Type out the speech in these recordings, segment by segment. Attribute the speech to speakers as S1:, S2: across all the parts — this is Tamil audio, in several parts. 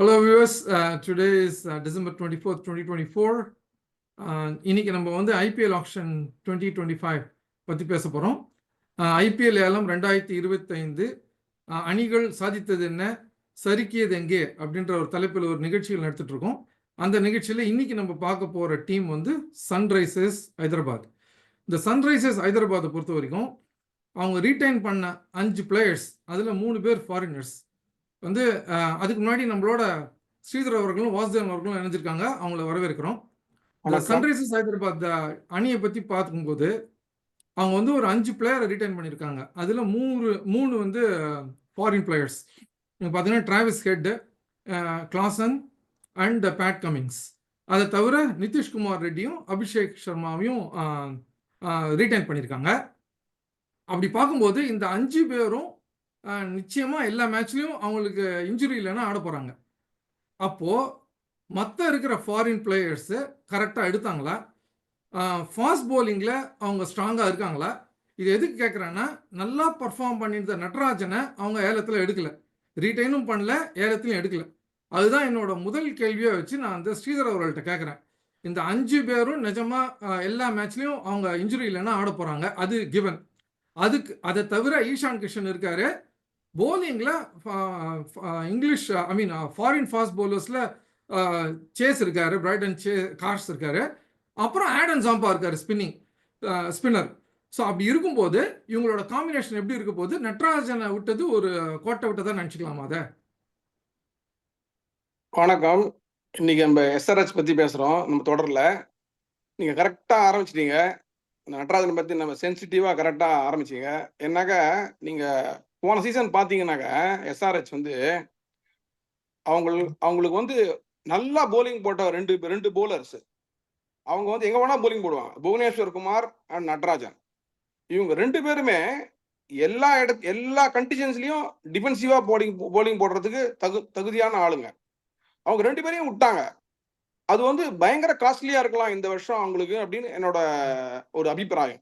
S1: Hello viewers today is December twenty four twenty twenty four இன்னைக்கு நம்ம வந்து ஐபிஎல் ஆக்ஷன் 2025 பத்தி பேச போகிறோம் ஐபிஎல் uh, ஏலம் ரெண்டாயிரத்தி இருபத்தைந்து uh, அணிகள் சாதித்தது என்ன சறுக்கியது எங்கே அப்படின்ற ஒரு தலைப்பில் ஒரு நிகழ்ச்சிகள் நடத்திட்டுருக்கோம். அந்த நிகழ்ச்சியில் இன்னைக்கு நம்ம பார்க்க போகிற டீம் வந்து சன்ரைசர்ஸ் ஹைதராபாத். இந்த சன்ரைசர்ஸ் ஹைதராபாத்தை பொறுத்த வரைக்கும் அவங்க ரீட்டைன் பண்ண அஞ்சு பிளேயர்ஸ் அதில் மூணு பேர் ஃபாரினர்ஸ் வந்து அதுக்கு முன்னாடி நம்மளோட ஸ்ரீதர் அவர்களும் வாசுதேவன் அவர்களும் இணைஞ்சிருக்காங்க. அவங்கள வரவேற்கிறோம். சன்ரைசர்ஸ் ஹைதராபாத் அணியை பத்தி பார்க்கும்போது அவங்க வந்து ஒரு அஞ்சு பிளேயரை ரிட்டைன் பண்ணியிருக்காங்க. அதுல மூணு மூணு வந்து ஃபாரின் பிளேயர்ஸ் பார்த்தீங்கன்னா Travis Head Klaasen and Pat Cummins அதை தவிர நிதிஷ்குமார் ரெட்டியும் அபிஷேக் சர்மாவையும் ரீடைன் பண்ணியிருக்காங்க. அப்படி பார்க்கும்போது இந்த அஞ்சு பேரும் நிச்சயமாக எல்லா மேட்ச்லேயும் அவங்களுக்கு இன்ஜுரி இல்லைன்னா ஆட போகிறாங்க அப்போது மற்ற இருக்கிற ஃபாரின் பிளேயர்ஸு கரெக்டாக எடுத்தாங்களா? ஃபாஸ்ட் போலிங்கில் அவங்க ஸ்ட்ராங்காக இருக்காங்களா? இது எதுக்கு கேட்குறேன்னா நல்லா பர்ஃபார்ம் பண்ணியிருந்த நட்ராஜனை அவங்க ஏலத்தில் எடுக்கல. ரீட்டைனும் பண்ணல ஏலத்திலையும் எடுக்கல. அதுதான் என்னோட முதல் கேள்வியை வச்சு நான் அந்த ஸ்ரீதர் அவர்கள்ட்ட கேட்குறேன் இந்த அஞ்சு பேரும் நிஜமாக எல்லா மேட்ச்லேயும் அவங்க இன்ஜுரி இல்லைன்னா ஆட போகிறாங்க அது கிவன் அதுக்கு அதை தவிர ஈஷான் கிஷன் இருக்காரு. போலிங்கில் English I mean foreign fast பவுலர்ஸில் சேஸ் இருக்கார் பிரைடன் சே கார்ஸ் இருக்கார். அப்புறம் ஆடன் ஜாம்பா இருக்கார் ஸ்பின்னிங் ஸ்பின்னர் ஸோ அப்படி இருக்கும்போது இவங்களோட காம்பினேஷன் எப்படி இருக்க போது நட்ராஜனை விட்டது ஒரு கோட்டை விட்டதா நினச்சிக்கலாமா அதை?
S2: வணக்கம். இன்னைக்கு நம்ம எஸ்ஆர்ஹெச் பற்றி பேசுகிறோம் நம்ம தொடரில். நீங்கள் கரெக்டாக ஆரம்பிச்சிட்டீங்க. நடராஜன் பத்தி நம்ம சென்சிட்டிவா கரெக்டா ஆரம்பிச்சீங்க. என்னாக்கா நீங்க போன சீசன் பாத்தீங்கன்னாக்கா எஸ்ஆர்ஹெச் வந்து அவங்க அவங்களுக்கு வந்து நல்லா போலிங் போட்ட ரெண்டு ரெண்டு போலர்ஸ் அவங்க வந்து எங்க வேணா போலிங் போடுவாங்க. புவனேஸ்வர் குமார் அண்ட் நடராஜன். இவங்க ரெண்டு பேருமே எல்லா இட எல்லா கண்டிஷன்ஸ்லயும் டிஃபென்சிவா போலிங் போலிங் போடுறதுக்கு தகு தகுதியான ஆளுங்க. அவங்க ரெண்டு பேரையும் விட்டாங்க. அது வந்து பயங்கர காஸ்ட்லியா இருக்கலாம் இந்த வருஷம் அவங்களுக்கு அப்படின்னு என்னோட ஒரு அபிப்பிராயம்.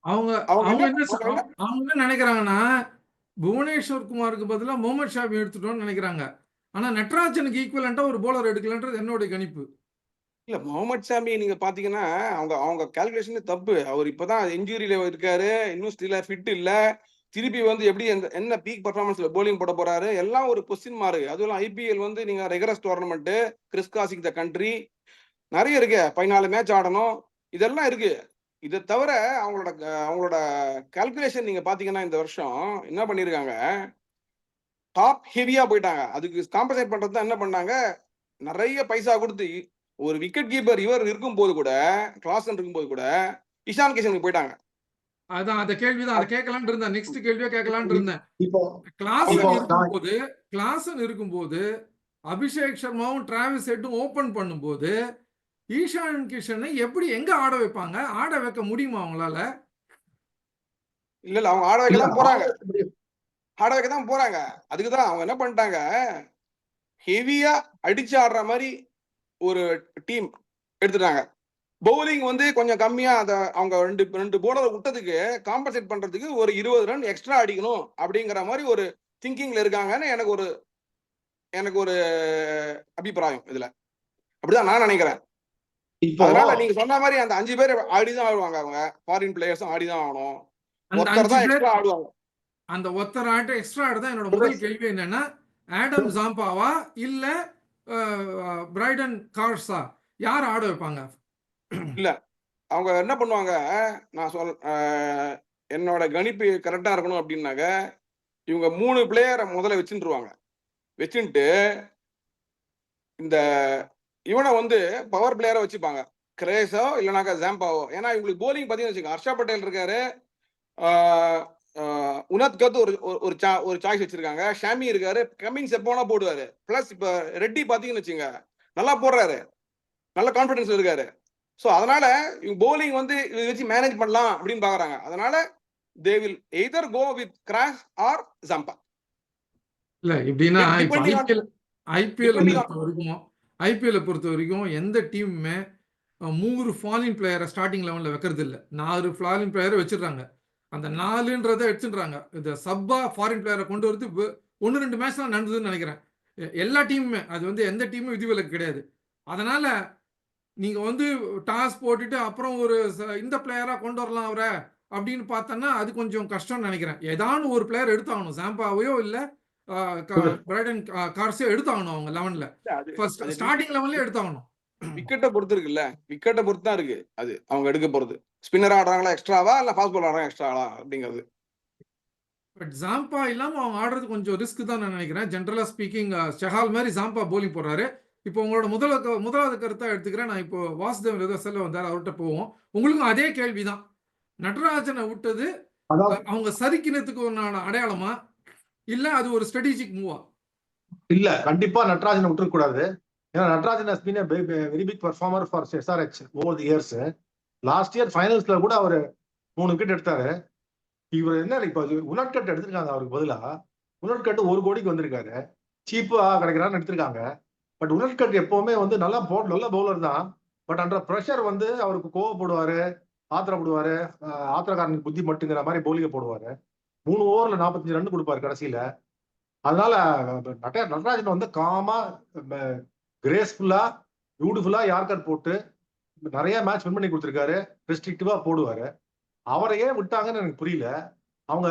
S1: அவங்க
S2: அவங்க
S1: அவங்க
S2: என்ன-
S1: நினைக்கிறாங்கன்னா புவனேஸ்வர் குமாருக்கு பதிலாக முகமது ஷாமி எடுத்துட்டோம்னு நினைக்கிறாங்க. ஆனா நட்ராஜனுக்கு ஈக்குவலண்டா ஒரு போலர் எடுக்கலன்றது என்னுடைய கணிப்பு.
S2: இல்ல முகமது ஷாமி நீங்க பாத்தீங்கன்னா அவங்க அவங்க கால்குலேஷனே தப்பு. அவர் இப்பதான் இன்ஜுரியில இருக்காரு. இன்னும் ஸ்டில் ஃபிட் இல்ல. திருப்பி வந்து எப்படி எந்த- என்ன பீக் பர்ஃபார்மன்ஸ்ல போலிங் போட போறாரு? எல்லாம் ஒரு கொஸ்டின் மாறு அதுவும் ஐபிஎல் வந்து நீங்க rigorous tournament criss crossing the country நிறைய இருக்கு. பதினாலு மேட்ச் ஆடணும். இதெல்லாம் இருக்கு. இதை தவிர அவங்களோட க- அவங்களோட கால்குலேஷன் நீங்க பாத்தீங்கன்னா இந்த வருஷம் என்ன பண்ணிருக்காங்க டாப் ஹெவியா போயிட்டாங்க. அதுக்கு காம்பன்சேட் பண்றது தான் என்ன பண்ணாங்க? நிறைய பைசா கொடுத்து ஒரு விக்கெட் கீப்பர் இவர் இருக்கும்போது கூட கிளாசன் இருக்கும்போது கூட இஷான் கிஷனுக்கு போயிட்டாங்க.
S1: அதான் அந்த கேள்விதான். அதை கேட்கலான்னு இருந்தேன். நெக்ஸ்ட் கேள்வியா கேட்கலான்னு இருந்தேன்.
S3: இப்போ நான்
S1: இருக்கும்போது கிளாசன் இருக்கும்போது அபிஷேக் சர்மாவும் டிராவிஸ் ஹெட்டும் ஓபன் பண்ணும்போது ஈஷான் கிஷனை எப்படி எங்க ஆட வைப்பாங்க? ஆட வைக்க முடியுமா அவங்களால?
S2: இல்ல இல்ல அவங்க ஆட வைக்க தான் போறாங்க.
S3: ஆட
S2: வைக்க தான் போறாங்க. அதுக்கு தான் அவங்க என்ன பண்ணிட்டாங்க? ஹெவியா அடிச்சு ஆடுற மாதிரி ஒரு டீம் எடுத்துட்டாங்க. பவுலிங் வந்து கொஞ்சம் கம்மியா அத அவங்க ரெண்டு ரெண்டு போலரை விட்டதுக்கு காம்பன்சேட் பண்றதுக்கு ஒரு இருபது ரன் எக்ஸ்ட்ரா அடிக்கணும் அப்படிங்கிற மாதிரி ஒரு திங்கிங்ல இருக்காங்கன்னு எனக்கு ஒரு எனக்கு ஒரு அபிப்பிராயம் இதுல. அப்படிதான் நான் நினைக்கிறேன்.
S3: இப்போ
S2: அதனால நீங்க சொன்ன மாதிரி அந்த அஞ்சு பேர் ஆடிதான் ஆடுவாங்க அவங்க. ஃபாரின் பிளேயர்ஸும் ஆடிதான் ஆகணும். ஒருத்தர் தான் எக்ஸ்ட்ரா ஆடுவாங்க.
S1: அந்த ஒத்தர் ஆட்ட எக்ஸ்ட்ரா ஆட தான் என்னோட முதல் கேள்வி என்னன்னா ஆடம் ஜாம்பாவா இல்ல பிரைடன் கார்ஸா யார் ஆட வைப்பாங்க?
S2: அவங்க என்ன பண்ணுவாங்க நான் சொல் என்னோட கணிப்பு கரெக்டா இருக்கணும் அப்படின்னாக்க இவங்க மூணு பிளேயரை முதல்ல வச்சுருவாங்க வச்சுட்டு இந்த இவனை வந்து பவர் பிளேயரை வச்சுப்பாங்க. கிரேஸோ இல்லைனாக்கா ஜாம்பாவோ ஏன்னா இவங்களுக்கு போலிங் பார்த்தீங்கன்னு வச்சுக்கோங்க ஹர்ஷா பட்டேல் இருக்காரு உனத் கத் ஒரு ஒரு- ஒரு சா ஒரு சாய்ஸ் வச்சிருக்காங்க. ஷாமி இருக்காரு கமிங்ஸ் எப்போனா போடுவாரு. பிளஸ் இப்போ ரெட்டி பார்த்தீங்கன்னு வச்சுங்க நல்லா போடுறாரு. நல்ல கான்ஃபிடன்ஸ் இருக்காரு. ஸோ அதனால இவங்க போலிங் வந்து இதை வச்சு மேனேஜ் பண்ணலாம் அப்படின்னு பாக்குறாங்க அதனால they will either go with Carse or Zampa
S1: இல்ல எப்படின்னா ஐபிஎல் வரைக்கும் ஐபிஎல் பொறுத்த வரைக்கும் எந்த டீமுமே மூணு ஃபாலின் பிளேயரை ஸ்டார்டிங் லெவலில் வைக்கிறது இல்லை. நாலு ஃபாலின் பிளேயரை வச்சிடுறாங்க. அந்த நாலுன்றதை எடுத்துடுறாங்க. இந்த சப்பா ஃபாரின் பிளேயரை கொண்டு வரது ஒன்று ரெண்டு மேட்ச் தான் நடந்ததுன்னு நினைக்கிறேன். எல்லா டீமுமே அது வந்து எந்த டீமும் விதிவிலக்கு கிடையாது. அதனால நீங்க வந்து டாஸ் போட்டுட்டு அப்புறம் ஒரு இந்த பிளேயரா கொண்டு வரலாம் அவரை அப்படின்னு பார்த்தோன்னா அது கொஞ்சம் கஷ்டம்னு நினைக்கிறேன். ஏதானு ஒரு பிளேயர் எடுத்தாகணும். சாம்பாவையோ இல்ல பிரைடன் கார்ஸையோ எடுத்தாகணும் அவங்க லெவன்ல ஸ்டார்டிங் லெவல்லே எடுத்தாகணும்.
S2: விக்கெட்டை பொறுத்து இருக்குல்ல. விக்கெட்டை பொறுத்து தான் இருக்கு. அது அவங்க எடுக்க போறது. ஸ்பின்னர் ஆடுறாங்களா எக்ஸ்ட்ராவா இல்ல ஃபாஸ்ட் பால் ஆடுறாங்க எக்ஸ்ட்ராவா அப்படிங்கிறது.
S1: பட் ஜாம்பா இல்லாம அவங்க ஆடுறது கொஞ்சம் ரிஸ்க் தான் நான் நினைக்கிறேன். ஜென்ரலா ஸ்பீக்கிங் ஷஹால் மாதிரி ஜாம்பா போலிங் போடுறாரு. இப்போ உங்களோட முதல் முதலாவது கருத்தா எடுத்துக்கிறேன். நான் இப்போ வாசுதேவன் ஏதோ செல்ல வந்தார் அவர்கிட்ட போவோம். உங்களுக்கும் அதே கேள்விதான். நடராஜனை விட்டது அவங்க சரிக்கினத்துக்கு ஒரு அடையாளமா? இல்ல அது ஒரு ஸ்ட்ராட்டஜிக் மூவா
S3: இல்ல கண்டிப்பா நட்ராஜனை விட்டுற கூடாது ஏன்னா Natarajan has been very big performer for SRH over the years last year ஃபைனல்ஸ்ல கூட அவர் மூணு விக்கெட் எடுத்தாரு. இவர் என்ன இப்போ உணர்கட் எடுத்திருக்காங்க அவருக்கு பதிலா. உணர்கட் ஒரு கோடிக்கு வந்திருக்காரு. சீப்பா கிடைக்கிறான்னு எடுத்திருக்காங்க. பட் உணர்கட் எப்பவுமே வந்து நல்லா போட் நல்ல பவுலர் தான். பட் அன்ற ப்ரெஷர் வந்து அவருக்கு கோவப்படுவாரு ஆத்திரப்படுவாரு ஆத்திரக்காரனுக்கு புத்தி மட்டுங்கிற மாதிரி பவுலிங்க போடுவாரு. மூணு ஓவர்ல நாற்பத்தஞ்சு ரன் கொடுப்பாரு கடைசியில. அதனால நட்ட நடராஜன் வந்து காமா கிரேஸ்ஃபுல்லா பியூட்டிஃபுல்லா யார்கர் போட்டு நிறைய மேட்ச் வின் பண்ணி கொடுத்துருக்காரு. ரெஸ்ட்ரிக்டிவா போடுவாரு. அவரை ஏன் விட்டாங்கன்னு எனக்கு புரியல. அவங்க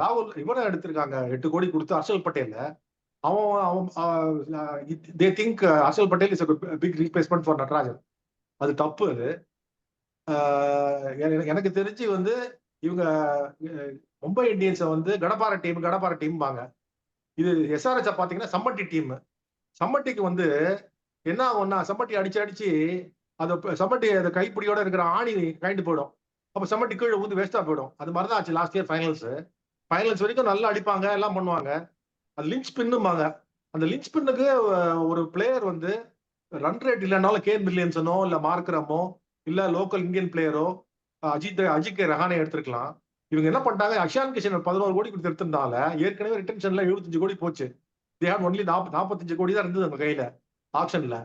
S3: ராகுல் இவரை எடுத்திருக்காங்க. எட்டு கோடி கொடுத்து ஹர்ஷல் பட்டேல. அவன் அவன் they think Harshal Patel is big replacement for Natarajan. அது தப்பு அது. Uh, எனக்கு- தெரிஞ்சு வந்து இவங்க மும்பை இந்தியன்ஸை வந்து கடப்பார டீம் கடப்பார டீம்பாங்க இது எஸ்ஆர்எஸ்ஸை பார்த்தீங்கன்னா சம்மட்டி டீம் சம்மட்டிக்கு வந்து என்ன ஆகும்னா சம்மட்டி அடிச்சு அடிச்சு அதை சம்மட்டி அந்த கைப்பிடியோட இருக்கிற ஆணி கைண்டு போயிடும். அப்போ சம்மட்டி கீழே ஊந்து வேஸ்ட்டாக போயிடும். அது மாதிரி தான் ஆச்சு லாஸ்ட் இயர் ஃபைனல்ஸ் ஃபைனல்ஸ் வரைக்கும் நல்லா அடிப்பாங்க எல்லாம் பண்ணுவாங்க. அது லிஞ்ச் பின்னும்பாங்க அந்த லிஞ்ச் பின்னுக்கு ஒரு பிளேயர் வந்து ரன் ரேட் இல்லைனாலும் கே மில்லியன்ஸனோ இல்லை மார்க்ரமோ இல்லை லோக்கல் இந்தியன் பிளேயரோ அஜித் அஜித் கே ரஹானே எடுத்திருக்கலாம். இவங்க என்ன பண்ணிட்டாங்க அக்ஷான் கிஷன் பதினோரு கோடி கொடுத்து எடுத்திருந்தால ஏற்கனவே ரிட்டன்ஷன்ல எழுபத்தஞ்சு கோடி போச்சு. தே ஹேட் ஒன்லி நாற்பத்தஞ்சு கோடி தான் இருந்தது நம்ம கையில ஆப்ஷன்ல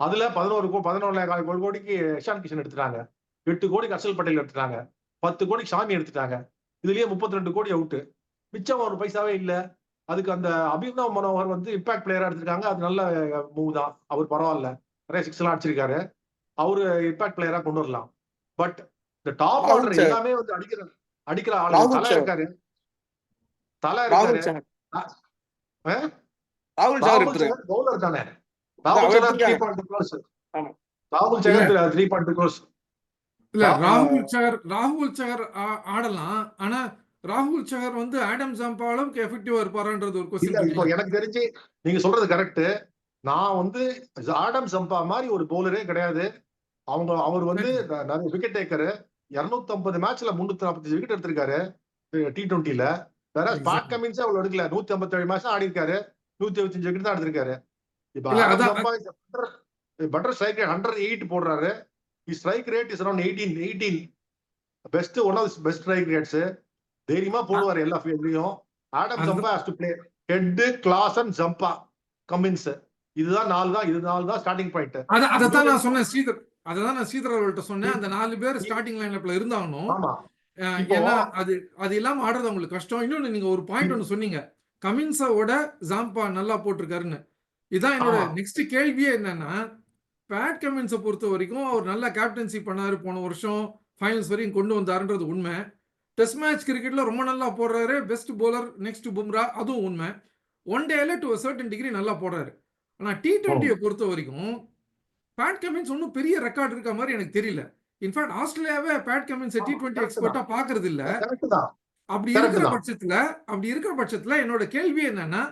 S3: அதுல பதினோரு கோ பதினோரு கால் கோடிக்கு இஷான் கிஷன் எடுத்துட்டாங்க. எட்டு கோடிக்கு அசல் பட்டேல் எடுத்துட்டாங்க. பத்து கோடிக்கு சாமி எடுத்துட்டாங்க. இதுலயே முப்பத்தி ரெண்டு கோடி அவுட்டு மிச்சம் ஒரு பைசாவே இல்லை. அதுக்கு அந்த அபிநவ் மனோகர் வந்து இம்பாக்ட் பிளேயரா எடுத்திருக்காங்க. அது நல்ல மூவ் தான். அவர் பரவாயில்ல. நிறைய சிக்ஸ் எல்லாம் அடிச்சிருக்காரு. அவரு இம்பாக்ட் பிளேயரா கொண்டு வரலாம். பட் இந்த டாப் ஆர்டர். எல்லாமே வந்து அடிக்கிற அடிக்கிற ஆளு தலை. இருக்காரு. தலை இருக்காரு. பவுலர் தானே. ராகுல் த்ரீ. பாயிண்ட் க்ளோஸ்
S2: ஆமா.
S3: ராகுல் சகர் த்ரீ பாயிண்ட் க்ளோஸ்
S1: இல்ல ராகுல் சகர் ராகுல் சகர் ஆடலாம். ஆனா ராகுல் சகர் வந்து ஆடம் அளவுக்கு எஃபெக்டிவா இருப்பாரான்றது ஒரு
S3: இல்ல இப்போ
S1: கொஸ்டின்
S3: எனக்கு தெரிஞ்சு நீங்க சொல்றது கரெக்ட் நான் வந்து ஆடம் சம்பா மாதிரி ஒரு பவுலரே கிடையாது. அவங்க அவர் வந்து நிறைய விக்கெட் டேக்கரு இருநூத்தி ஐம்பது மேட்ச்ல முன்னூத்தி நாற்பத்தஞ்சு விக்கெட் எடுத்திருக்காரு. டி டுவெண்ட்டில வேற. ஸ்பாட் கமின்ஸ் அவ்வளவு எடுக்கல நூத்தி ஐம்பத்தி ஏழு மேட்ச் ஆடி இருக்காரு. நூத்தி எழுபத்தஞ்சு விக்கெட் தான் எடுத்திருக்காரு. இப்ப batter strike rate hundred eight போடுறாரு. Strike rate is around eighteen eighteen best one of best strike rates தைரியமா போடுவாரு எல்லா ஃபீல்ட்லயும் Adam Zampa has to play Head Klaasen and Zampa Cummins இதுதான் நாலு தான் இது நாலு தான் ஸ்டார்டிங் பாயிண்ட்
S1: அத அதத்தான் நான் சொன்னேன் ஸ்ரீதர். அததான் நான் ஸ்ரீதர் அவர்கள்ட்ட சொன்னேன். அந்த நாலு பேர் ஸ்டார்டிங் அஹ்
S3: இப்போ-
S1: ஏன்னா அது அது இல்லாம ஆடுறது அவங்களுக்கு கஷ்டம். இன்னொன்னு நீங்க ஒரு பாயிண்ட் ஒன்னு சொன்னீங்க. கமின்ஸோட ஜாம்பா நல்லா போட்டிருக்காருன்னு. இதான் என்னோட. நெக்ஸ்ட் கேள்வியே என்னன்னா பேட் கமின்ஸை பொறுத்த வரைக்கும் அவர் நல்லா கேப்டன்சி பண்ணாரு போன வருஷம். ஃபைனல்ஸ் வரையும் கொண்டு வந்தாருன்றது உண்மை. டெஸ்ட் மேட்ச் கிரிக்கெட்ல ரொம்ப நல்லா போடுறாரு. Best bowler next Bumrah. அதுவும் உண்மை. ஒன் டேல டு சர்டன் டிகிரி நல்லா போடுறாரு. ஆனா டி டுவெண்ட்டியை பொறுத்த வரைக்கும் பேட் கமின்ஸ் ஒன்றும் பெரிய ரெக்கார்ட் இருக்க மாதிரி எனக்கு தெரியல. இன்ஃபேக்ட் ஆஸ்திரேலியாவே பேட் கமின்ஸ் டி டுவெண்ட்டி எக்ஸ்பர்ட்டா பாக்குறது இல்ல அப்படி இருக்கிற. பட்சத்துல அப்படி இருக்கிற பட்சத்துல என்னோட கேள்வி என்னன்னா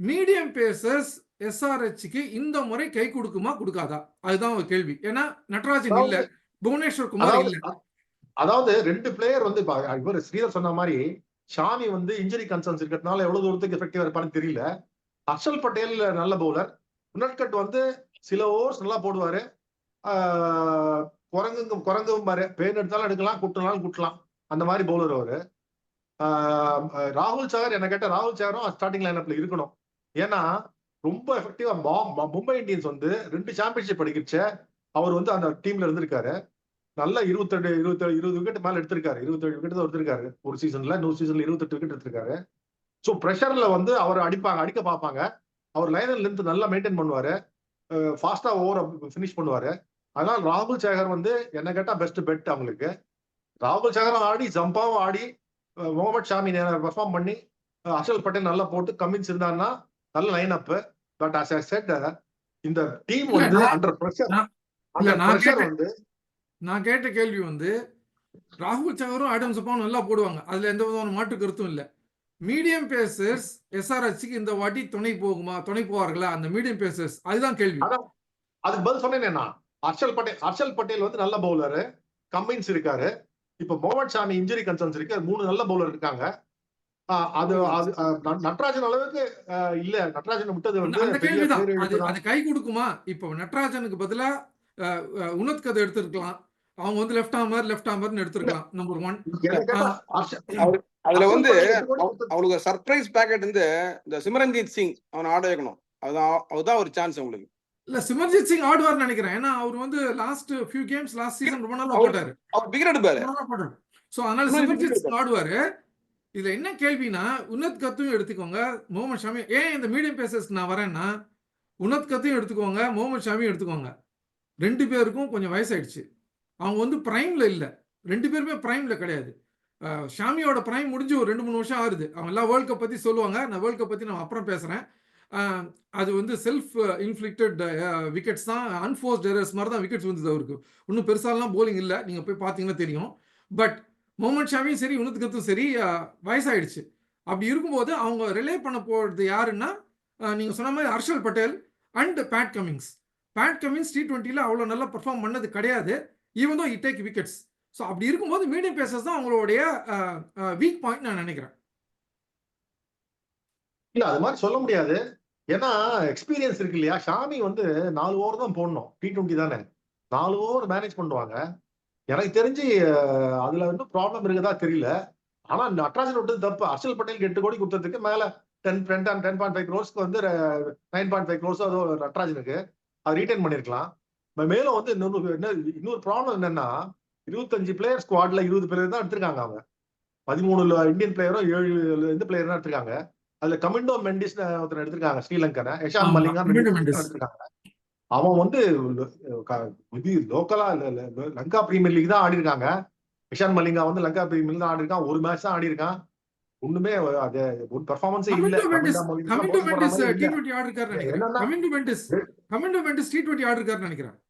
S1: மீடியம் பேசர்ஸ் எஸ்ஆர்ஹெச்க்கு இந்த முறை கை கொடுக்குமா கொடுக்காதா? அதுதான் ஒரு கேள்வி. ஏன்னா நட்ராஜன் இல்ல. புவனேஸ்வர் குமார் இல்ல.
S3: அதாவது ரெண்டு பிளேயர் வந்து இப்ப இவர் ஸ்ரீதர் சொன்ன மாதிரி ஷாமி வந்து இன்ஜுரி கன்சர்ன்ஸ் இருக்கிறதுனால எவ்வளவு தூரத்துக்கு எஃபெக்டிவா இருப்பான்னு தெரியல. அர்ஷல் பட்டேல் நல்ல பவுலர் உன்னட்கட் வந்து சில ஓவர்ஸ் நல்லா போடுவாரு. குரங்குங்க குரங்கும் பாரு. பேர் எடுத்தாலும் எடுக்கலாம் குட்டினாலும் குட்டலாம். அந்த மாதிரி பவுலர் அவரு. ராகுல் சாகர் என்ன கேட்ட ராகுல் சாகரும் ஸ்டார்டிங் லைனப்ல இருக்கணும். ஏன்னா ரொம்ப எஃபெக்டிவா மும்பை இந்தியன்ஸ் வந்து ரெண்டு சாம்பியன்ஷிப் அடிக்கிச்ச அவர் வந்து அந்த டீம்ல இருந்திருக்காரு. நல்ல இருபத்தெட்டு இருபத்தேழு இருபது விக்கெட் மேல எடுத்திருக்காரு. இருபத்தேழு விக்கெட் தான் எடுத்திருக்காரு. ஒரு சீசன்ல நூறு சீசன்ல இருபத்தெட்டு விக்கெட் எடுத்திருக்காரு. ஸோ ப்ரெஷர்ல வந்து அவர் அடிப்பாங்க அடிக்க பார்ப்பாங்க. அவர் லைனர் லென்த் நல்லா மெயின்டைன் பண்ணுவாரு. ஃபாஸ்டா ஓவர ஃபினிஷ் பண்ணுவாரு. அதனால ராகுல் சேகர் வந்து என்ன கேட்டா பெஸ்ட் பெட் அவங்களுக்கு. ராகுல் சேகரும் ஆடி ஜம்பாவும் ஆடி முகமது ஷாமி பெர்ஃபார்ம் பண்ணி ஹர்ஷல் பட்டேல் நல்லா போட்டு கம்மின்ஸ் இருந்தாருன்னா நல்ல line up but as set இந்த டீம் வந்து அண்டர் ப்ரெஷர்
S1: நான்
S3: ப்ரெஷர். வந்து
S1: நான் கேட்ட கேள்வி வந்து ராகுல் சகரும் ஆடம் சப்பாவும் நல்லா போடுவாங்க. அதுல எந்த விதமான மாற்று கருத்தும் இல்ல. மீடியம் பேசர்ஸ் எஸ்ஆர்ஹெச்சுக்கு இந்த வாட்டி துணை போகுமா துணை போவார்களா? அந்த மீடியம் பேசர்ஸ் அதுதான் கேள்வி.
S3: அதுக்கு பதில் சொன்னேனே நான். ஹர்ஷல் பட்டேல் ஹர்ஷல் பட்டேல் வந்து நல்ல பவுலரு கம்மின்ஸ் இருக்காரு. இப்ப முகமது ஷாமி இன்ஜுரி கன்சர்ன்ஸ் இருக்கு. மூணு நல்ல பவுலர் இருக்காங்க. அது அது நட்ராஜன் அளவுக்கு இல்ல. நட்ராஜன் விட்டது வந்து
S1: அது கை கொடுக்குமா? இப்போ நட்ராஜனுக்கு பதிலா அஹ், அஹ், உனத் கதை எடுத்திருக்கலாம். அவங்க வந்து லெஃப்ட் ஆமர் லெஃப்ட் ஆமர்னு எடுத்திருக்கலாம். நம்பர் ஒன்
S2: அதுல வந்து. அவளுக்கு சர்ப்ரைஸ் பேக்கெட் வந்து இந்த சிமரன்ஜித் சிங் அவனை ஆட வைக்கணும். அதுதான் அதுதான் ஒரு சான்ஸ் உங்களுக்கு
S1: இல்ல சிமர்ஜித் சிங் ஆடுவார்னு நினைக்கிறேன். ஏன்னா அவர் வந்து last few games last season ரொம்ப நாளா போட்டாரு
S2: அவர் விக்கெட் எடுப்பாரு.
S1: சோ அதனால சிமர்ஜித் சிங் ஆடுவாரு. இதுல என்ன கேள்வினா உன்னத் கத்தும் எடுத்துக்கோங்க முகமது ஷாமி ஏன் இந்த மீடியம் பேசர்ஸ்க்கு நான் வரேன்னா உன்னத் கத்தையும் எடுத்துக்கோங்க முகமது ஷாமியும் எடுத்துக்கோங்க. ரெண்டு பேருக்கும் கொஞ்சம் வயசாயிடுச்சு. அவங்க வந்து ப்ரைமில் இல்லை. ரெண்டு பேருமே ப்ரைமில் கிடையாது. ஷாமியோட ப்ரைம் முடிஞ்சு ஒரு ரெண்டு மூணு வருஷம் ஆகுது. அவங்க எல்லாம் வேர்ல்ட் கப் பற்றி சொல்லுவாங்க. நான் வேர்ல்ட் கப் பற்றி நான் அப்புறம் பேசுகிறேன் அது வந்து செல்ஃப் இன்ஃப்ளிக்டட் விக்கெட்ஸ் தான். அன்ஃபோர்ஸ்ட் எரர்ஸ் மாதிரி தான் விக்கெட்ஸ் வந்தது அவருக்கு. இன்னும் பெருசாலாம் போலிங் இல்லை. நீங்கள் போய் பார்த்தீங்கன்னா தெரியும். பட் முகமது ஷாமியும் சரி இன்னத்துக்கத்தும் சரி வயசாயிடுச்சு. அப்படி இருக்கும்போது அவங்க ரிலே பண்ண போகிறது யாருன்னா நீங்கள் சொன்ன மாதிரி Harshal Patel and Pat Cummins Pat Cummins T டுவெண்ட்டியில் அவ்வளோ நல்லா பர்ஃபார்ம் பண்ணது கிடையாது. Even though it take wickets so அப்படி இருக்கும்போது மீடியம் பேசஸ் தான் அவங்களுடைய வீக் பாயிண்ட் நான் நினைக்கிறேன்.
S3: இல்ல அது மாதிரி சொல்ல முடியாது. ஏன்னா எக்ஸ்பீரியன்ஸ் இருக்கு இல்லையா? ஷாமி வந்து நாலு ஓவர் தான் போடணும். டி டுவெண்ட்டி தானே. நாலு ஓவர் மேனேஜ் பண்ணுவாங்க. எனக்கு தெரிஞ்சு அதுல வந்து ப்ராப்ளம் இருக்குதா தெரியல. ஆனா நட்ராஜன் விட்டது தப்பு. அர்ஷல் பட்டேலுக்கு எட்டு கோடி கொடுத்ததுக்கு மேல ten ten ten point five க்ரோஸ்க்கு வந்து நைன் பாயிண்ட் ஃபைவ் க்ரோஸ் அதோ நட்ராஜனுக்கு அது ரீட்டைன் பண்ணிருக்கலாம். மேலும் வந்து இன்னொரு என்ன இன்னொரு ப்ராப்ளம் என்னன்னா இருபத்தஞ்சு பிளேயர் ஸ்குவாட்ல இருபது பேர் தான் எடுத்திருக்காங்க அவங்க. பதிமூணுல இந்தியன் பிளேயரும் ஏழு இந்த பிளேயர் தான் எடுத்திருக்காங்க. அதுல கமிண்டோ மெண்டிஸ் ஒருத்தர் எடுத்திருக்காங்க ஸ்ரீலங்கனை. யஷாந்த்
S1: ஆமா,
S3: மல்லிங்கா எடுத்திருக்காங்க. அவன் வந்து இது லோக்கலா லங்கா பிரீமியர் லீக் தான் ஆடி இருக்காங்க இஷாந்த் மல்லிங்கா வந்து லங்கா பிரீமியர் தான் ஆடி இருக்கான் ஒரு மேட்ச் தான் ஆடி இருக்கான் ஒண்ணுமே அது ஒரு பெர்ஃபார்மன்ஸே இல்ல. போட்டு போடுற
S1: மெண்டிஸ் டி
S3: இல்ல.
S1: டுவெண்ட்டி ஆடு இருக்காரு நினைக்கிறேன்.
S3: என்னன்னா-
S1: கமிண்டோ மெண்டிஸ் கமிண்டோ மெண்டிஸ் டி டுவெண்ட்டி ஆடு இருக்காரு நினைக்கிறேன்.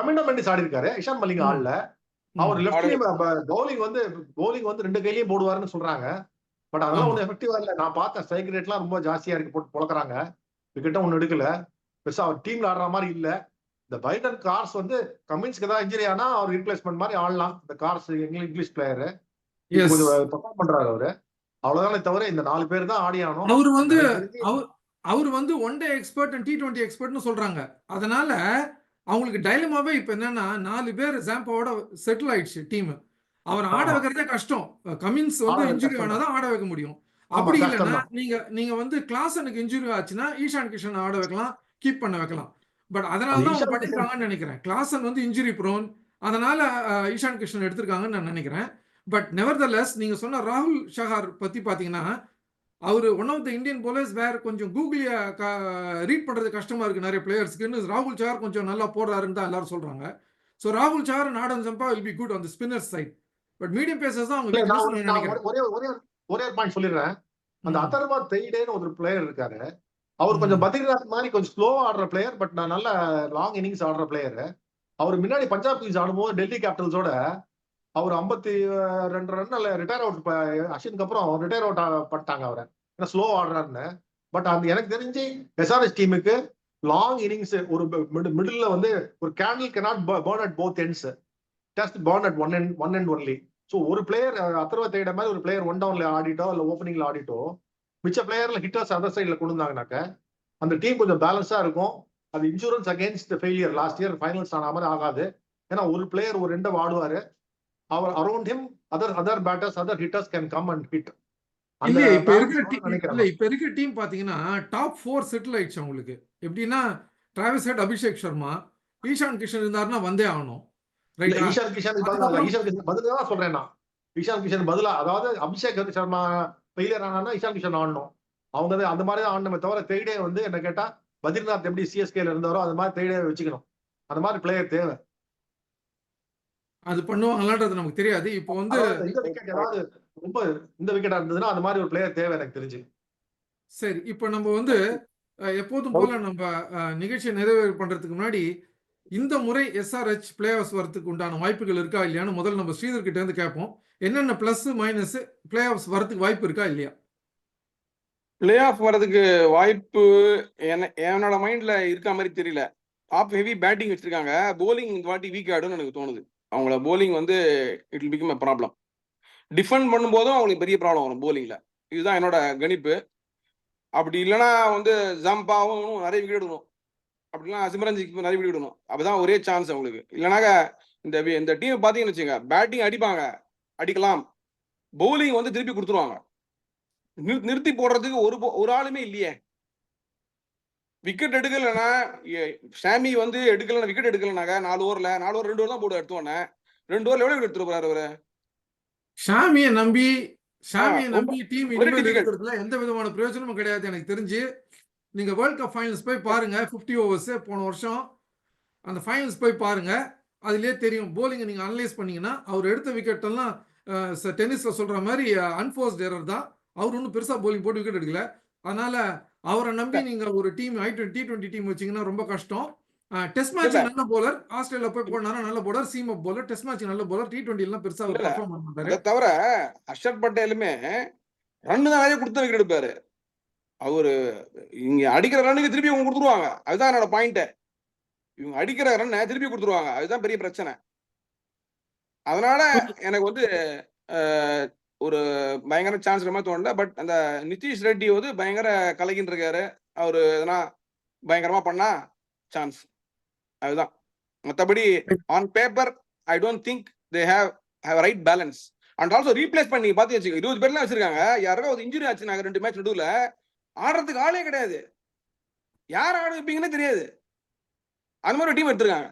S3: கமிண்டோ மெண்டிஸ் ஆடி இருக்காரு. இஷாந்த் மல்லிங்கா
S1: ம்.
S3: ஆடல அவர்
S1: ம்.
S3: லெஃப்ட் பவுலிங் வந்து பவுலிங் வந்து ரெண்டு கையிலயும் போடுவாருன்னு சொல்றாங்க. பட் அதெல்லாம். ஒன்றும் எஃபெக்டிவா இல்ல. நான் பார்த்தேன் ஸ்ட்ரைக் ரேட்லாம் ரொம்ப ஜாஸ்தியா இருக்கு போட்டு புழக்கறாங்க. விக்கெட்டும் ஒன்றும் எடுக்கல. பெருசா அவர் டீம்ல ஆடுற மாதிரி இல்ல. இந்த பைடன் கார்ஸ் வந்து கமின்ஸ்க்கு ஏதாவது இன்ஜுரி ஆனா அவர் ரீப்ளேஸ்மெண்ட் மாதிரி ஆடலாம். இந்த கார்ஸ் இங்கிலீஷ் பிளேயர். கொஞ்சம் பெர்ஃபார்ம் பண்றாரு அவரு. அவ்வளவுதானே தவிர இந்த நாலு பேர் தான் ஆடி ஆகணும்.
S1: அவர் வந்து அவர் அவர் வந்து one day expert and T twenty எக்ஸ்பர்ட்னு சொல்றாங்க. அதனால அவங்களுக்கு டைலமாவே இப்ப என்னன்னா நாலு பேர் ஜாம்பாவோட செட்டில் ஆயிடுச்சு டீம் அவர் ஆட. வைக்கிறதே கஷ்டம். கமின்ஸ் வந்து இன்ஜுரி ஆனாதான் ஆட வைக்க முடியும். அப்படி இல்லைன்னா. நீங்க நீங்க வந்து கிளாசனுக்கு இன்ஜுரி ஆச்சுன்னா ஈஷான் கிஷன் ஆட வைக்கலாம் கீப் பண்ண வைக்கலாம். பட் அதனால
S3: அது
S1: தான் அவங்க பண்ணிருக்காங்கன்னு நினைக்கிறேன். கிளாசன் வந்து இன்ஜுரி ப்ரோன் அதனால ஈஷான் கிஷன் எடுத்திருக்காங்கன்னு நான் நினைக்கிறேன். பட் நெவர்தலெஸ் நீங்க சொன்ன ராகுல் ஷஹார் பத்தி பாத்தீங்கன்னா அவர் one of the Indian bowlers வேற கொஞ்சம் கூகுளிய ரீட் பண்றது கஷ்டமா இருக்கு நிறைய பிளேயர்ஸ்க்கு ராகுல் சஹார் கொஞ்சம் நல்லா போடுறாருன்னு தான் எல்லாரும் சொல்றாங்க. ஸோ ராகுல் சஹார் நாடன் Zampa will be good on the spinner side but medium pacers தான் அவங்க
S3: ஒரு- ஒரே ஒரே பாயிண்ட் சொல்லிடுறேன். அந்த. அதர்வா தெய்டேன்னு ஒரு பிளேயர் இருக்காரு. அவர். கொஞ்சம் பத்ரிநாத் மாதிரி கொஞ்சம் ஸ்லோவா ஆடுற பிளேயர் பட் நான் நல்ல லாங் இன்னிங்ஸ் ஆடுற பிளேயர் அவர் முன்னாடி பஞ்சாப் கிங்ஸ் ஆடும்போது டெல்லி கேபிட்டல்ஸோட அவர் ஐம்பத்தி ரெண்டு ரன் அல்ல ரிட்டையர் அவுட் அஸ்வினுக்கு அப்புறம் ரிட்டையர் அவுட் பண்ணிட்டாங்க அவரை. ஏன்னா ஸ்லோ ஆடுறாருன்னு. பட் அந்த எனக்கு தெரிஞ்சு எஸ்ஆர்எஸ் டீமுக்கு லாங் இன்னிங்ஸ் ஒரு மிடில் வந்து ஒரு candle cannot burn at both ends just burn at one end one end only so ஒரு பிளேயர் அத்தர்வ தேட மாதிரி ஒரு பிளேயர் ஒன் டவுன்ல ஆடிட்டோ இல்லை ஓப்பனிங்ல ஆடிட்டோ மிச்ச பிளேயர்ல ஹிட்டர்ஸ் அதர் சைட்ல கொண்டு வந்தாங்கனாக்க அந்த டீம் கொஞ்சம் பேலன்ஸா இருக்கும். அது insurance against failure last year finals ஆன மாதிரி ஆகாது. ஏன்னா ஒரு பிளேயர் ஒரு ரெண்டு ஆடுவாரு அவர் around him other other batters other hitters can come and hit
S1: இல்லையே இப்ப இருக்கிற டீம் இல்ல இப்ப இருக்கிற டீம் பாத்தீங்கன்னா டாப் ஃபோர் செட்டில் ஆயிடுச்சு அவங்களுக்கு. எப்படின்னா டிராவிஸ் ஹெட் அபிஷேக் சர்மா ஈஷான் கிஷன் இருந்தாருன்னா வந்தே ஆகணும்.
S3: ஈஷான் கிஷன் ஈஷான் கிஷன் பதிலா தான் சொல்றேன் நான். ஈஷான் கிஷன் பதிலா அதாவது அபிஷேக் சர்மா ஃபெயிலியர் ஆனா ஈஷான் கிஷன் ஆடணும். அவங்க அந்த மாதிரி தான் ஆடணுமே தவிர தேய்டே வந்து என்ன கேட்டா பத்ரிநாத் எப்படி சிஎஸ்கேல இருந்தாரோ அது மாதிரி தேய்டே வச்சுக்கணும். அந்த மாதிரி பிளேயர் தேவை.
S1: அது பண்ணுவாங்களான்றது நமக்கு தெரியாது. இப்போ வந்து
S3: இந்த விக்கெட் ஏதாவது ரொம்ப இந்த விக்கெட்டா இருந்ததுன்னா அந்த மாதிரி ஒரு பிளேயர் தேவை எனக்கு தெரிஞ்சு.
S1: சரி இப்போ நம்ம வந்து எப்போதும் போல நம்ம நிகழ்ச்சியை நிறைவேறு பண்றதுக்கு முன்னாடி இந்த முறை எஸ்ஆர்ஹெச் பிளே ஆஃப்ஸ் வரதுக்கு உண்டான வாய்ப்புகள் இருக்கா இல்லையான்னு முதல்ல நம்ம ஸ்ரீதர் கிட்ட இருந்து கேட்போம் என்னென்ன பிளஸ் மைனஸ் பிளே ஆஃப்ஸ் வரதுக்கு வாய்ப்பு இருக்கா இல்லையா?
S2: பிளே ஆஃப் வர்றதுக்கு வாய்ப்பு என்ன என்னோட மைண்ட்ல இருக்க மாதிரி தெரியல. டாப் ஹெவி பேட்டிங் வச்சிருக்காங்க. போலிங் இந்த வாட்டி வீக் ஆயிடும்னு எனக்கு தோணுது. அவங்கள போலிங் வந்து it will become problem defend பண்ணும்போதும் அவங்களுக்கு பெரிய ப்ராப்ளம் வரும் போலிங்கில் இதுதான் என்னோட கணிப்பு. அப்படி இல்லைன்னா வந்து ஜம்பாவும் நிறைய விக்கெட் எடுக்கணும். அப்படிலாம் சிம்ரன்ஜிக்கு நிறைய விக்கெட் எடுக்கணும். அப்போதான் ஒரே சான்ஸ் அவங்களுக்கு. இல்லைனாக்க இந்த இந்த டீம் பார்த்தீங்கன்னு வச்சுங்க பேட்டிங் அடிப்பாங்க. அடிக்கலாம். பவுலிங் வந்து திருப்பி கொடுத்துருவாங்க. நிறு- நிறுத்தி போடுறதுக்கு ஒரு போ- ஒரு ஆளுமே இல்லையே. விக்கெட் எடுக்கலைன்னா ஷாமி வந்து எடுக்கலன்னா விக்கெட் எடுக்கலனாக்க நாலு ஓவர்ல நாலு ஓவர் ரெண்டு ஓவர் தான் போடு எடுத்தோன்னே ரெண்டு ஓவர்ல எவ்வளவு எடுத்துட்டு போறாரு அவரு?
S1: ஷாமியை நம்பி
S2: ரொம்ப-
S1: நம்பி டீம் எந்த விதமான பிரயோஜனமும் கிடையாது எனக்கு தெரிஞ்சு. நீங்க வேர்ல்ட் கப் ஃபைனல்ஸ் போய் பாருங்க 50 ஓவர்ஸ் போன வருஷம். அந்த ஃபைனல்ஸ் போய் பாருங்க அதுலயே தெரியும். போலிங்கை நீங்க அனலைஸ் பண்ணீங்கன்னா அவர் எடுத்த விக்கெட் எல்லாம் டென்னிஸ்ல சொல்ற மாதிரி அன்ஃபோர்ஸ்ட் எரர் தான். அவர் ஒன்றும் பெருசா போலிங் போட்டு விக்கெட் எடுக்கல. அதனால அவரை நம்பி நீங்க ஒரு team I T twenty team வச்சீங்கன்னா ரொம்ப கஷ்டம். Test match. நல்ல போலர் ஆஸ்திரேலியா போய் போனாரா நல்ல bowler seam up bowler test match நல்ல போலர் டி டுவெண்ட்டி எல்லாம் பெருசா. பெர்ஃபார்ம் பண்ண மாட்டாரு.
S2: அதை தவிர ஹர்ஷத் பட்டேலுமே ரன் தான் நிறைய கொடுத்த விக்கெட் எடுப்பாரு. அவரு இங்க அடிக்கிற ரன்னுக்கு திருப்பி அவங்க கொடுத்துருவாங்க. அதுதான் என்னோட பாயிண்ட் இவங்க அடிக்கிற ரன்னை திருப்பி கொடுத்துருவாங்க. அதுதான் பெரிய பிரச்சனை. அதனால எனக்கு வந்து ஒரு பயங்கர சான்ஸ் மாதிரி தோணல. பட் அந்த நிதிஷ் ரெட்டி வந்து பயங்கர கலகின்னு இருக்காரு அவர் எதனா பயங்கரமா பண்ணா சான்ஸ் அதுதான். மற்றபடி on paper I don't think they have have right balance and also replace பண்ணி பார்த்து வச்சுக்க. இருபது பேர்லாம் வச்சிருக்காங்க. யாருக்கோ ஒரு இன்ஜுரி ஆச்சு நாங்கள் ரெண்டு மேட்ச் நடுவில் ஆடுறதுக்கு ஆளே கிடையாது. யார் ஆட வைப்பீங்கன்னே தெரியாது. அந்த மாதிரி டீம் எடுத்திருக்காங்க.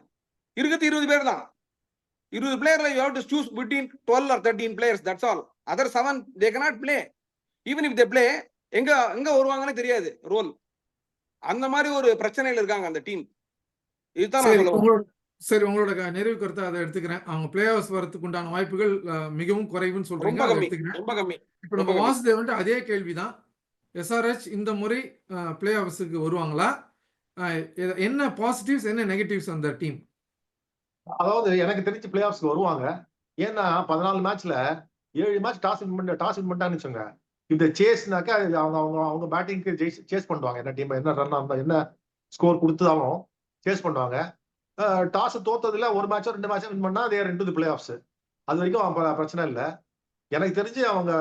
S2: இருக்கிறது இருபது பேர் தான். இருபது பிளேயர்ல you have to choose between twelve or thirteen players that's all other seven they cannot play even if they play எங்க எங்க வருவாங்கன்னு தெரியாது. ரோல் அந்த மாதிரி ஒரு பிரச்சனையில இருக்காங்க அந்த டீம் இதுதான்
S1: சரி. உங்களோட நிறைவு கருத்தை அதை எடுத்துக்கிறேன். அவங்க பிளே ஆஃப்ஸ் வரதுக்கு உண்டான வாய்ப்புகள் மிகவும் குறைவுன்னு சொல்றீங்க.
S2: ரொம்ப கம்மி
S1: இப்போ நம்ம
S2: கம்மி.
S1: வாசுதேவன்ட்டு அதே கேள்விதான். எஸ்ஆர்ஹெச் இந்த முறை பிளே ஆஃப்ஸுக்கு வருவாங்களா? என்ன பாசிட்டிவ்ஸ் என்ன நெகட்டிவ்ஸ் அந்த டீம்
S3: அதாவது எனக்கு தெரிஞ்சு பிளே ஆஃப்ஸ்க்கு வருவாங்க. ஏன்னா பதினாலு மேட்ச்ல ஏழு மேட்ச் டாஸ் வின் பண்ண டாஸ் வின் பண்ணிட்டான்னு வச்சுங்க இந்த சேஸ்னாக்கா அவங்க அவங்க அவங்க பேட்டிங்க்கு சேஸ் பண்ணுவாங்க. என்ன டீம் என்ன ரன் ஆகும் என்ன ஸ்கோர் கொடுத்தாலும் சேஸ் பண்ணுவாங்க. டாஸ் தோத்ததுல ஒரு மேட்சோ ரெண்டு மேட்சோ வின் பண்ணா அதே ரெண்டு பிளே ஆஃப்ஸ் அது வரைக்கும் பிரச்சனை இல்லை. எனக்கு தெரிஞ்சு அவங்க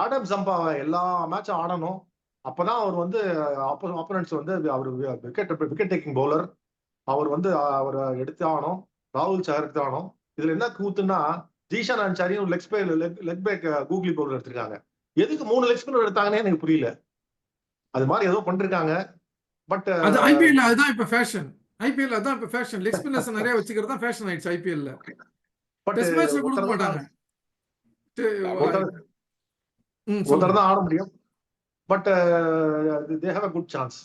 S3: ஆடம் சம்பா எல்லா மேட்சும் ஆடணும். அப்பதான் அவர் வந்து ஆப்போனன்ட்ஸ் வந்து அவர் விக்கெட் விக்கெட் டேக்கிங் பவுலர் அவர் வந்து அவர் எடுத்து ஆகணும் ராகுல் சார் எடுத்து ஆகணும் இதுல என்ன கூத்துன்னா ஜீஷான் அன்சாரி ஒரு leg spin leg break googly bowler எடுத்திருக்காங்க. எதுக்கு மூணு லெக் ஸ்பின்னர் எடுத்தாங்கன்னே எனக்கு புரியல. அது மாதிரி ஏதோ பண்ணிருக்காங்க. பட்
S1: அது ஐபிஎல் அதுதான் இப்ப ஃபேஷன் ஐபிஎல் அதான் இப்ப ஃபேஷன் லெக் ஸ்பின்னர்ஸ் நிறைய வச்சுக்கிறது தான் ஃபேஷன் ஆயிடுச்சு ஐபிஎல்ல
S3: பட்
S1: டெஸ்ட் மேட்ச்ல கொடுக்க மாட்டாங்க
S3: ஒருத்தர். தான். ஆட முடியும். But they have a good chance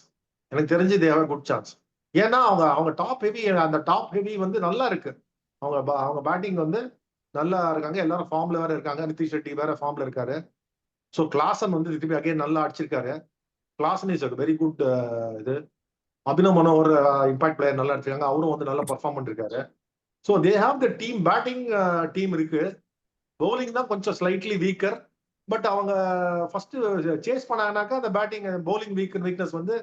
S3: எனக்கு தெரிஞ்சு they have a good chance ஏன்னா அவங்க அவங்க டாப் ஹெவி அந்த டாப் ஹெவி வந்து நல்லா இருக்கு. அவங்க அவங்க பேட்டிங் வந்து நல்லா இருக்காங்க. எல்லாரும் ஃபார்ம்ல வேற இருக்காங்க. நிதிஷ் ரெட்டி வேற ஃபார்ம்ல இருக்காரு. ஸோ கிளாசன் வந்து திருப்பி அகைன் நல்லா அடிச்சிருக்காரு. கிளாசன் இஸ் வெரி குட் இது. அபினவ் ஒரு இம்பாக்ட் பிளேயர் நல்லா அடிச்சிருக்காங்க. அவரும் வந்து நல்லா பர்ஃபார்ம் பண்ணிருக்காரு. So they have the team batting team இருக்கு. பவுலிங் தான் கொஞ்சம் ஸ்லைட்லி வீக்கர் பட் அவங்க ஃபர்ஸ்ட் சேஸ் uh, பண்ணாங்கனாக்கா அந்த பேட்டிங் பவுலிங் வீக் வீக்னஸ் வந்து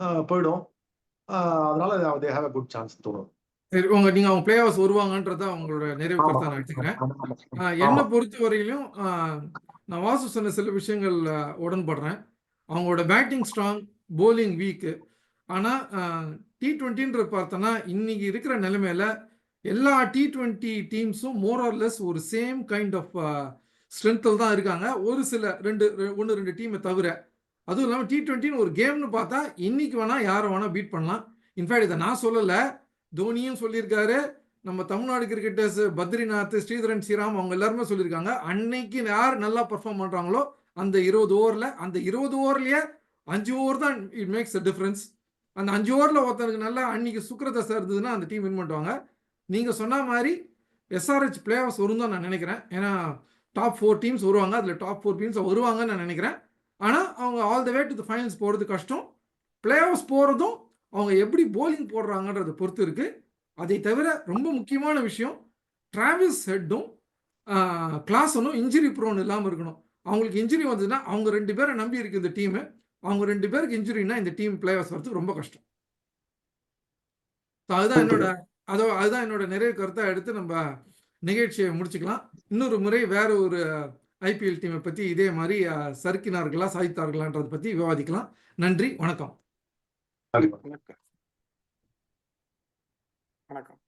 S3: uh, போயிடும். Uh, அதனால they have a good chance தோணும்.
S1: சரி உங்க நீங்க அவங்க பிளே ஆஃப்ஸ் வருவாங்கன்றத அவங்களோட நிறைவு கருத்தை நான் எடுத்துக்கிறேன் என்னை பொறுத்த வரையிலும் நான் வாசு சொன்ன சில விஷயங்கள் உடன்படுறேன். அவங்களோட பேட்டிங் ஸ்ட்ராங் bowling வீக்கு ஆனால் டி ட்வெண்ட்டின்ற பார்த்தோன்னா இன்னைக்கு இருக்கிற நிலைமையில எல்லா டி ட்வெண்ட்டி டீம்ஸும் மோர் ஆர்லெஸ் ஒரு சேம் கைண்ட் ஆஃப் ஸ்ட்ரென்த்தில் தான் இருக்காங்க. ஒரு சில ரெண்டு ஒன்று ரெண்டு டீமை தவிர அதுவும் இல்லாமல் டி ட்வெண்ட்டின்னு ஒரு கேம்னு பார்த்தா இன்னைக்கு வேணா யாரை வேணா பீட் பண்ணலாம். இன்ஃபேக்ட் இதை நான் சொல்லலை. தோனியும் சொல்லியிருக்காரு. நம்ம தமிழ்நாடு கிரிக்கெட்டர்ஸ் பத்ரிநாத் ஸ்ரீதரன் ஸ்ரீராம் அவங்க எல்லாருமே சொல்லியிருக்காங்க. அன்னைக்கு யார் நல்லா பர்ஃபார்ம் பண்ணுறாங்களோ அந்த இருபது ஓவரில் அந்த இருபது ஓவர்லேயே அஞ்சு ஓவர் தான் இட் மேக்ஸ் அ டிஃப்ரென்ஸ் அந்த அஞ்சு ஓவரில் ஒருத்தருக்கு நல்லா அன்னைக்கு சுக்கரதசை இருந்ததுன்னா அந்த டீம் வின் பண்ணுவாங்க நீங்கள் சொன்ன மாதிரி எஸ்ஆர்ஹெச் பிளே ஆஃப்ஸ் வரும் தான் நான் நினைக்கிறேன். ஏன்னா டாப் ஃபோர் டீம்ஸ் வருவாங்க. அதில் டாப் ஃபோர் டீம்ஸ் வருவாங்கன்னு நான் நினைக்கிறேன். ஆனால் அவங்க all the way to finals போகிறது கஷ்டம். பிளே ஆஃப்ஸ் போகிறதும் அவங்க எப்படி போலிங் போடுறாங்கன்றதை பொறுத்து இருக்கு. அதை தவிர ரொம்ப முக்கியமான விஷயம் டிராவிஸ் ஹெட்டும் கிளாஸனும் இன்ஜுரி ப்ரோன் இல்லாமல் இருக்கணும். அவங்களுக்கு இன்ஜுரி வந்ததுன்னா அவங்க ரெண்டு பேரை நம்பி இருக்கு இந்த டீமு அவங்க ரெண்டு பேருக்கு இன்ஜுரினா இந்த டீம் பிளே வரதுக்கு ரொம்ப கஷ்டம். அதுதான் என்னோட அதோ அதுதான் என்னோட நிறைய கருத்தை எடுத்து நம்ம நிகழ்ச்சியை முடிச்சுக்கலாம். இன்னொரு முறை வேற ஒரு ஐபிஎல் டீமை பற்றி இதே மாதிரி சறுக்கினார்களா சாதித்தார்களான்றதை பற்றி விவாதிக்கலாம். நன்றி வணக்கம்.
S3: கண்டிப்பா
S2: வணக்கம் வணக்கம்